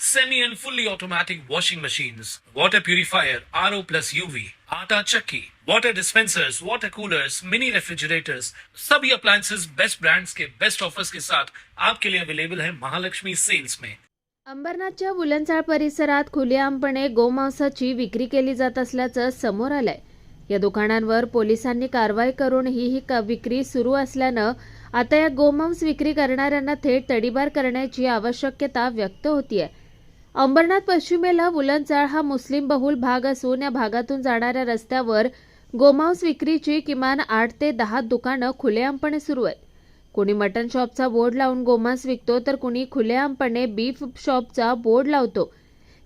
semi and fully automatic washing machines, water purifier, RO plus UV, आटा चक्की, water dispensers, water coolers, mini refrigerators, सभी appliances. Best brands के best offers के साथ आपके लिए अवेलेबल है महालक्ष्मी सेल्स में अंबरनाथच्या बुलंदचाळ परिसरात खुलेआमपणे गोमांसाची विक्री केली जात असल्याचं समोर आलंय. या दुकानांवर पोलिसांनी कारवाई करून ही ही विक्री सुरू असल्यानं आता या गोमांस विक्री करणाऱ्यांना थेट तडीबार करण्याची आवश्यकता व्यक्त होतीये. अंबरनाथ पश्चिमेला बुलंदचाळ हा मुस्लिम बहुल भाग असून या भागातून जाणाऱ्या रस्त्यावर गोमांस विक्रीची किमान आठ ते दहा दुकानं खुलेआमपणे सुरू आहेत. कोणी मटन शॉपचा बोर्ड लावून गोमांस विकतो तर कुणी खुलेआमपणे बीफ शॉपचा बोर्ड लावतो.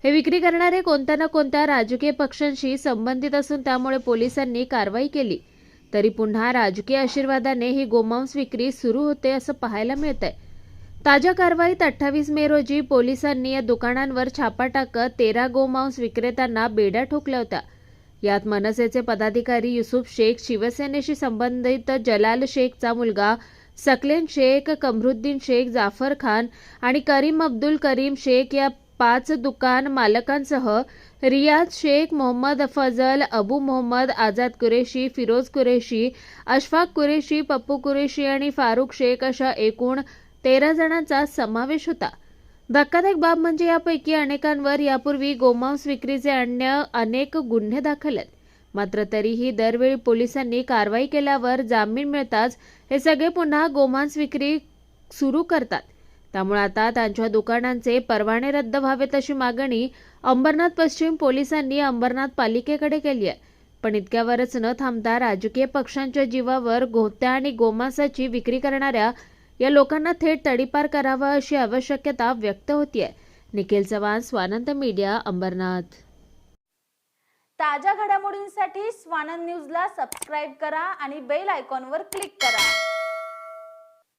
हे विक्री करणारे कोणत्या ना कोणत्या राजकीय पक्षांशी संबंधित असून त्यामुळे पोलिसांनी कारवाई केली. तरी पुन्हा राजकीय आशीर्वादाने ही गोमांस विक्री सुरू होते असं पाहायला मिळतंय. ताज्या कारवाईत अठ्ठावीस मे रोजी पोलिसांनी या दुकानांवर छापा टाकत तेरा गोमांस विक्रेत्यांना बेड्या ठोकल्या होत्या. यात मनसेचे पदाधिकारी युसुफ शेख शिवसेनेशी संबंधित जलाल शेखचा मुलगा सकलेन शेख कमरुद्दीन शेख जाफर खान आणि करीम अब्दुल करीम शेख या पाच दुकान मालकांसह रियाज शेख मोहम्मद फजल अबू मोहम्मद आझाद कुरेशी फिरोज कुरेशी अशफाक कुरेशी पप्पू कुरेशी आणि फारुख शेख अशा एकूण तेरा जणांचा समावेश होता. धक्कादायक बाब म्हणजे यापैकी अनेकांवर यापूर्वी गोमांस विक्रीचे अन्य अनेक गुन्हे दाखल आहेत. मात्र तरीही दरवेळी पोलिसांनी कारवाई केल्यावर जामीन मिळताच हे सगळे पुन्हा गोमांस विक्री सुरू करतात. त्यामुळे आता त्यांच्या दुकानांचे परवाने रद्द व्हावेत अशी मागणी अंबरनाथ पश्चिम पोलिसांनी अंबरनाथ पालिकेकडे केली आहे. पण इतक्यावरच न थांबता राजकीय पक्षांच्या जीवावर गोत्या आणि गोमांसाची विक्री करणाऱ्या या लोकांना थेट तडीपार करावा अशी आवश्यकता व्यक्त होतीये. निखिल चव्हाण स्वानंद मीडिया अंबरनाथ. ताज्या घडामोडींसाठी स्वानंद न्यूजला सबस्क्राईब करा आणि बेल आयकॉनवर क्लिक करा.